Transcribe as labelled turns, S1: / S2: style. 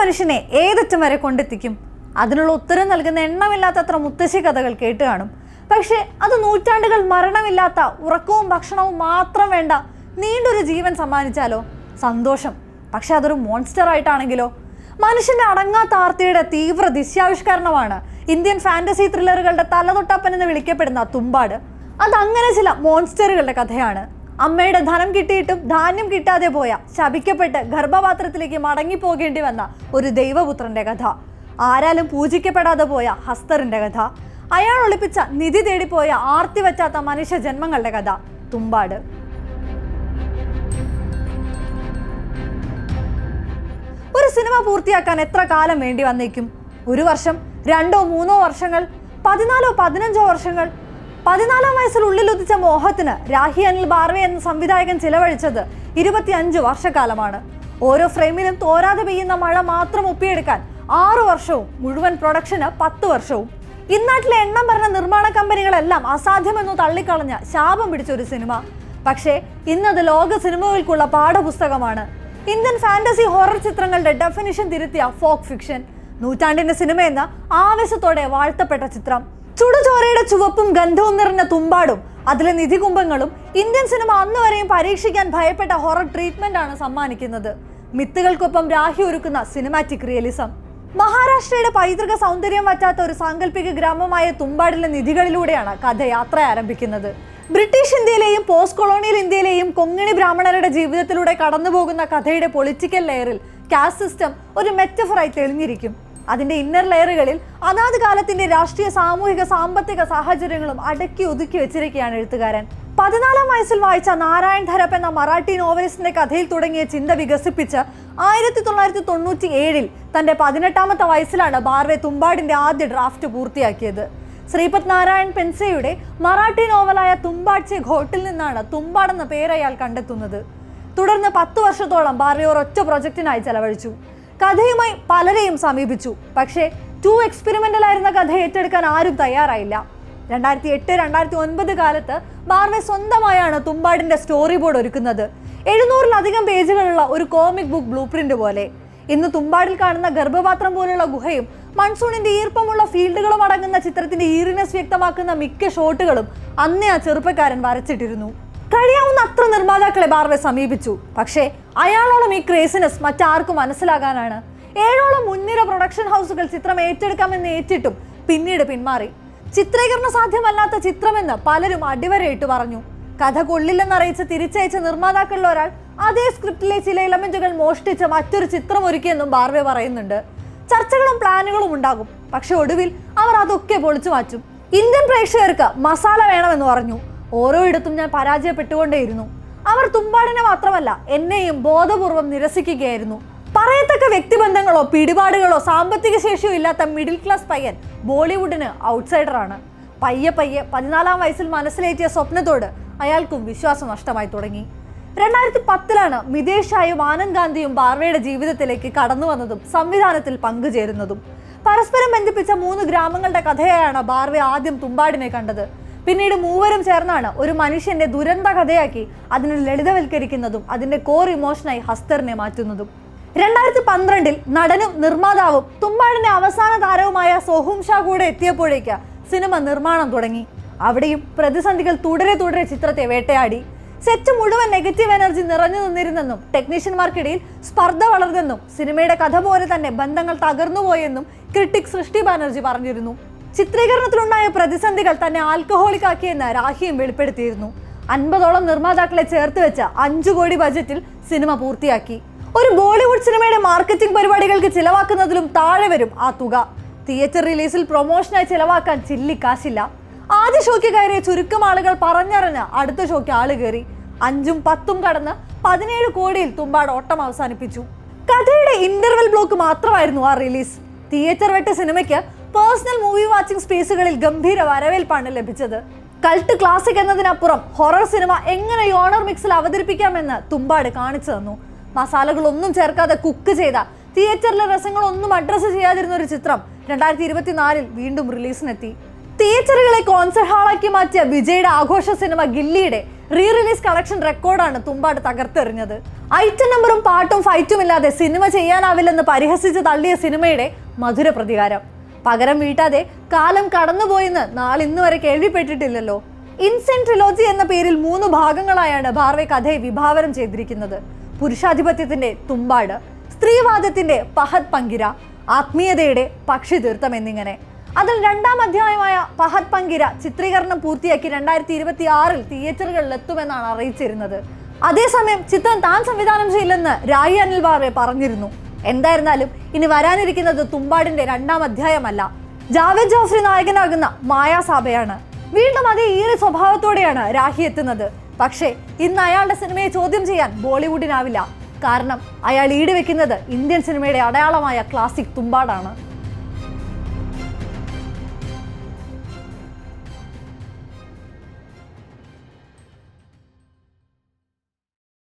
S1: മനുഷ്യനെ ഏതറ്റം വരെ കൊണ്ടെത്തിക്കും? അതിനുള്ള ഉത്തരം നൽകുന്ന എണ്ണമില്ലാത്തത്ര മുത്തശ്ശി കഥകൾ കേട്ട് കാണും. പക്ഷേ അത് നൂറ്റാണ്ടുകൾ മരണമില്ലാത്ത ഉറക്കവും ഭക്ഷണവും മാത്രം വേണ്ട നീണ്ടൊരു ജീവൻ സമ്മാനിച്ചാലോ? സന്തോഷം. പക്ഷെ അതൊരു മോൺസ്റ്റർ ആയിട്ടാണെങ്കിലോ? മനുഷ്യന്റെ അടങ്ങാത്ത ആർത്തിയുടെ തീവ്ര ദിശ്യാവിഷ്കരണമാണ് ഇന്ത്യൻ ഫാന്റസി ത്രില്ലറുകളുടെ തലതൊട്ടപ്പൻ എന്ന് വിളിക്കപ്പെടുന്ന തുമ്പാട്. അതങ്ങനെ ചില മോൺസ്റ്ററുകളുടെ കഥയാണ്. അമ്മയുടെ ധനം കിട്ടിയിട്ടും ധാന്യം കിട്ടാതെ പോയ ശപിക്കപ്പെട്ട് ഗർഭപാത്രത്തിലേക്ക് മടങ്ങിപ്പോകേണ്ടി വന്ന ഒരു ദൈവപുത്രന്റെ കഥ. ആരാലും പൂജിക്കപ്പെടാതെ പോയ ഹസ്തറിന്റെ കഥ. അയാൾ ഒളിപ്പിച്ച നിധി തേടിപ്പോയ ആർത്തി വറ്റാത്ത മനുഷ്യ ജന്മങ്ങളുടെ കഥ. തുമ്പാട്. ഒരു സിനിമ പൂർത്തിയാക്കാൻ എത്ര കാലം വേണ്ടി വന്നേക്കും? ഒരു വർഷം രണ്ടോ മൂന്നോ വർഷങ്ങൾ പതിനാലോ പതിനഞ്ചോ വർഷങ്ങൾ പതിനാലാം വയസ്സിൽ ഉള്ളിലുദിച്ച മോഹത്തിന് രാഹി അനിൽ ബാർവെ എന്ന സംവിധായകൻ ചിലവഴിച്ചത് ഇരുപത്തിയഞ്ച് വർഷക്കാലമാണ്. ഓരോ ഫ്രെയിമിലും തോരാതെ പെയ്യുന്ന മഴ മാത്രം ഒപ്പിയെടുക്കാൻ ആറു വർഷവും മുഴുവൻ പ്രൊഡക്ഷന് പത്ത് വർഷവും. ഇന്നാട്ടിലെ എണ്ണം പറഞ്ഞ നിർമ്മാണ കമ്പനികളെല്ലാം അസാധ്യമെന്ന് തള്ളിക്കളഞ്ഞ ശാപം പിടിച്ച ഒരു സിനിമ. പക്ഷേ ഇന്നത് ലോക സിനിമകൾക്കുള്ള പാഠപുസ്തകമാണ്. ഇന്ത്യൻ ഫാന്റസി ഹൊറർ ചിത്രങ്ങളുടെ ഡെഫിനിഷൻ തിരുത്തിയ ഫോക്ക് ഫിക്ഷൻ. നൂറ്റാണ്ടിന്റെ സിനിമയെന്ന് ആവേശത്തോടെ വാഴ്ത്തപ്പെട്ട ചിത്രം. ചുടുചോരയുടെ ചുവപ്പും ഗന്ധവും നിറഞ്ഞ തുമ്പാടും അതിലെ നിധികുംഭങ്ങളും ഇന്ത്യൻ സിനിമ അന്ന് വരെയും പരീക്ഷിക്കാൻ ഭയപ്പെട്ട ഹൊറർ ട്രീറ്റ്മെന്റ് ആണ് സമ്മാനിക്കുന്നത്. മിത്തുകൾക്കൊപ്പം രാഹി ഒരുക്കുന്ന സിനിമാറ്റിക് റിയലിസം മഹാരാഷ്ട്രയുടെ പൈതൃക സൗന്ദര്യം വറ്റാത്ത ഒരു സാങ്കല്പിക ഗ്രാമമായ തുമ്പാടിലെ നിധികളിലൂടെയാണ് കഥ യാത്ര ആരംഭിക്കുന്നത്. ബ്രിട്ടീഷ് ഇന്ത്യയിലെയും പോസ്റ്റ് കൊളോണിയൽ ഇന്ത്യയിലെയും കൊങ്ങിണി ബ്രാഹ്മണരുടെ ജീവിതത്തിലൂടെ കടന്നുപോകുന്ന കഥയുടെ പൊളിറ്റിക്കൽ ലെയറിൽ കാസ്റ്റ് സിസ്റ്റം ഒരു മെറ്റഫറായി തെളിഞ്ഞിരിക്കും. അതിന്റെ ഇന്നർ ലെയറുകളിൽ അതാത് കാലത്തിന്റെ രാഷ്ട്രീയ സാമൂഹിക സാമ്പത്തിക സാഹചര്യങ്ങളും അടക്കി ഒതുക്കി വെച്ചിരിക്കുകയാണ് എഴുത്തുകാരൻ. പതിനാലാം വയസ്സിൽ വായിച്ച നാരായൺ ധരപ്പ് എന്ന മറാഠി നോവലിസ്റ്റിന്റെ കഥയിൽ തുടങ്ങിയ ചിന്ത വികസിപ്പിച്ച് ആയിരത്തി തൊള്ളായിരത്തി തൊണ്ണൂറ്റി ഏഴിൽ തന്റെ പതിനെട്ടാമത്തെ വയസ്സിലാണ് ബാർവെ തുമ്പാടിന്റെ ആദ്യ ഡ്രാഫ്റ്റ് പൂർത്തിയാക്കിയത്. ശ്രീപത് നാരായൺ പെൻസയുടെ മറാഠി നോവലായ തുമ്പാട്ചെ ഘോട്ടിൽ നിന്നാണ് തുമ്പാടെന്ന പേര് അയാൾ കണ്ടെത്തുന്നത്. തുടർന്ന് പത്ത് വർഷത്തോളം ബാർവെ ഒരൊറ്റ പ്രൊജക്റ്റിനായി ചെലവഴിച്ചു. കഥയുമായി പലരെയും സമീപിച്ചു. പക്ഷേ ടു എക്സ്പെരിമെന്റൽ ആയിരുന്ന കഥ ഏറ്റെടുക്കാൻ ആരും തയ്യാറായില്ല. രണ്ടായിരത്തി എട്ട് രണ്ടായിരത്തി ഒൻപത് കാലത്ത് ബാർവെ സ്വന്തമായാണ് തുമ്പാടിന്റെ സ്റ്റോറി ബോർഡ് ഒരുക്കുന്നത്. എഴുന്നൂറിലധികം പേജുകളുള്ള ഒരു കോമിക് ബുക്ക് ബ്ലൂ പ്രിന്റ് പോലെ. ഇന്ന് തുമ്പാടിൽ കാണുന്ന ഗർഭപാത്രം പോലുള്ള ഗുഹയും മൺസൂണിന്റെ ഈർപ്പമുള്ള ഫീൽഡുകളും അടങ്ങുന്ന ചിത്രത്തിന്റെ ഈറിനെസ് വ്യക്തമാക്കുന്ന മിക്ക ഷോട്ടുകളും അന്നേ ആ ചെറുപ്പക്കാരൻ വരച്ചിട്ടിരുന്നു. കഴിയാവുന്ന അത്ര നിർമ്മാതാക്കളെ ബാർവെ സമീപിച്ചു. പക്ഷേ അയാളോളം ഈ ക്രേസിനെസ് മറ്റാർക്കും മനസ്സിലാകാനാണ്. ഏഴോളം മുൻനിര പ്രൊഡക്ഷൻ ഹൗസുകൾ ചിത്രം ഏറ്റെടുക്കാമെന്ന് ഏറ്റിട്ടും പിന്നീട് പിന്മാറി. ചിത്രീകരണ സാധ്യമല്ലാത്ത ചിത്രമെന്ന് പലരും അടിവരയിട്ട് പറഞ്ഞു. കഥ കൊള്ളില്ലെന്നറിയിച്ച് തിരിച്ചയച്ച നിർമ്മാതാക്കളിൽ ഒരാൾ അതേ സ്ക്രിപ്റ്റിലെ ചില ഇലമെന്റുകൾ മോഷ്ടിച്ച് മറ്റൊരു ചിത്രം ഒരുക്കിയെന്നും ബാർവെ പറയുന്നുണ്ട്. ചർച്ചകളും പ്ലാനുകളും ഉണ്ടാകും. പക്ഷെ ഒടുവിൽ അവർ അതൊക്കെ പൊളിച്ചു മാറ്റും. ഇന്ത്യൻ പ്രേക്ഷകർക്ക് മസാല വേണമെന്ന് പറഞ്ഞു. ഓരോയിടത്തും ഞാൻ പരാജയപ്പെട്ടുകൊണ്ടേയിരുന്നു. അവർ തുമ്പാടിനെ മാത്രമല്ല എന്നെയും ബോധപൂർവം നിരസിക്കുകയായിരുന്നു. പറയത്തക്ക വ്യക്തിബന്ധങ്ങളോ പിടിപാടുകളോ സാമ്പത്തിക ശേഷിയോ ഇല്ലാത്ത മിഡിൽ ക്ലാസ് പയ്യൻ ബോളിവുഡിന് ഔട്ട്സൈഡറാണ് പയ്യെ പയ്യെ പതിനാലാം വയസ്സിൽ മനസ്സിലേറ്റിയ സ്വപ്നത്തോട് അയാൾക്കും വിശ്വാസം നഷ്ടമായി തുടങ്ങി. രണ്ടായിരത്തി പത്തിലാണ് മിതേഷ് ഷായും ആനന്ദ് ഗാന്ധിയും ബാർവയുടെ ജീവിതത്തിലേക്ക് കടന്നു വന്നതും സംവിധാനത്തിൽ പങ്കുചേരുന്നതും. പരസ്പരം ബന്ധിപ്പിച്ച മൂന്ന് ഗ്രാമങ്ങളുടെ കഥയായാണ് ബാർവെ ആദ്യം തുമ്പാടിനെ കണ്ടത്. പിന്നീട് മൂവരും ചേർന്നാണ് ഒരു മനുഷ്യന്റെ ദുരന്ത കഥയാക്കി അതിനെ ലളിതവൽക്കരിക്കുന്നതും അതിന്റെ കോർ ഇമോഷനായി ഹസ്തറിനെ മാറ്റുന്നതും. രണ്ടായിരത്തി പന്ത്രണ്ടിൽ നടനും നിർമ്മാതാവും തുമ്പാടിന്റെ അവസാന താരവുമായ സോഹും ഷാ കൂടെ എത്തിയപ്പോഴേക്ക് സിനിമ നിർമ്മാണം തുടങ്ങി. അവിടെയും പ്രതിസന്ധികൾ തുടരെ തുടരെ ചിത്രത്തെ വേട്ടയാടി. സെറ്റ് മുഴുവൻ നെഗറ്റീവ് എനർജി നിറഞ്ഞു നിന്നിരുന്നെന്നും ടെക്നീഷ്യന്മാർക്കിടയിൽ സ്പർദ്ധ വളർന്നെന്നും സിനിമയുടെ കഥ പോലെ തന്നെ ബന്ധങ്ങൾ തകർന്നുപോയെന്നും ക്രിട്ടിക് സൃഷ്ടി ബാനർജി പറഞ്ഞിരുന്നു. ചിത്രീകരണത്തിലുണ്ടായ പ്രതിസന്ധികൾ തന്നെ ആൽക്കഹോളിക് ആക്കിയെന്ന് രാഹിയും വെളിപ്പെടുത്തിയിരുന്നു. അൻപതോളം നിർമ്മാതാക്കളെ ചേർത്ത് വെച്ച അഞ്ചു കോടി ബജറ്റിൽ സിനിമ പൂർത്തിയാക്കി. ഒരു ബോളിവുഡ് സിനിമയുടെ മാർക്കറ്റിംഗ് പരിപാടികൾക്ക് ചിലവാക്കുന്നതിലും താഴെ വരും ആ തുക. തിയേറ്റർ റിലീസിൽ പ്രൊമോഷനായി ചിലവാക്കാൻ ചില്ലി കാശില്ല. ആദ്യ ഷോയ്ക്ക് കയറിയ ചുരുക്കം ആളുകൾ പറഞ്ഞറിഞ്ഞ് അടുത്ത ഷോയ്ക്ക് ആൾ കയറി. അഞ്ചും പത്തും കടന്ന് പതിനേഴ് കോടിയിൽ തുമ്പാട് ഓട്ടം അവസാനിപ്പിച്ചു. കഥയുടെ ഇന്റർവെൽ ബ്ലോക്ക് മാത്രമായിരുന്നു ആ റിലീസ്. തിയേറ്റർ വെട്ട സിനിമയ്ക്ക് പേഴ്സണൽ മൂവി വാച്ചിംഗ് സ്പേസുകളിൽ ഗംഭീര വരവേൽപ്പാണ് ലഭിച്ചത്. കൾട്ട് ക്ലാസിക് എന്നതിനപ്പുറം ഹൊറർ സിനിമ എങ്ങനെ യോണർ മിക്സിൽ അവതരിപ്പിക്കാമെന്ന് തുമ്പാട് കാണിച്ചു തന്നു. മസാലകളൊന്നും ചേർക്കാതെ കുക്ക് ചെയ്ത തിയേറ്ററിലെ രസങ്ങളൊന്നും അഡ്രസ്സ് ചെയ്യാതിരുന്ന ഒരു ചിത്രം രണ്ടായിരത്തി ഇരുപത്തിനാലിൽ വീണ്ടും റിലീസിനെത്തി തിയേറ്ററുകളെ കോൺസെർട്ട് ഹാളാക്കി മാറ്റിയ വിജയുടെ ആഘോഷ സിനിമ ഗില്ലിയുടെ റീ റിലീസ് കളക്ഷൻ റെക്കോർഡാണ് തുമ്പാട് തകർത്തെറിഞ്ഞത്. ഐറ്റം നമ്പറും പാട്ടും ഫൈറ്റും ഇല്ലാതെ സിനിമ ചെയ്യാനാവില്ലെന്ന് പരിഹസിച്ച് തള്ളിയ സിനിമയുടെ മധുര പ്രതികാരം പകരം വീട്ടാതെ കാലം കടന്നുപോയെന്ന് നാളിന്ന് വരെ കേൾവിപ്പെട്ടിട്ടില്ലല്ലോ. ഇൻസെൻ ട്രിലോജി എന്ന പേരിൽ മൂന്ന് ഭാഗങ്ങളായാണ് ഭാർവെ കഥയെ വിഭാവനം ചെയ്തിരിക്കുന്നത്. പുരുഷാധിപത്യത്തിന്റെ തുമ്പാട് സ്ത്രീവാദത്തിന്റെ പഹത് പങ്കിര ആത്മീയതയുടെ പക്ഷി തീർത്ഥം എന്നിങ്ങനെ. അതിൽ രണ്ടാം അധ്യായമായ പഹത് പങ്കിര ചിത്രീകരണം പൂർത്തിയാക്കി രണ്ടായിരത്തി ഇരുപത്തി ആറിൽ തിയേറ്ററുകളിൽ എത്തുമെന്നാണ് അറിയിച്ചിരുന്നത്. അതേസമയം ചിത്രം താൻ സംവിധാനം ചെയ്യില്ലെന്ന് രായി അനിൽ ബാർവെ പറഞ്ഞിരുന്നു. എന്തായിരുന്നാലും ഇനി വരാനിരിക്കുന്നത് തുമ്പാടിന്റെ രണ്ടാം അധ്യായമല്ല. ജാവേദ് ജോഫ്രി നായകനാകുന്ന മായാസാബയാണ്. വീണ്ടും അതേ ഈറി സ്വഭാവത്തോടെയാണ് രാഹി എത്തുന്നത്. പക്ഷേ ഇന്ന് അയാളുടെ സിനിമയെ ചോദ്യം ചെയ്യാൻ ബോളിവുഡിനാവില്ല. കാരണം അയാൾ ഈടുവെക്കുന്നത് ഇന്ത്യൻ സിനിമയുടെ അടയാളമായ ക്ലാസിക് തുമ്പാടാണ്.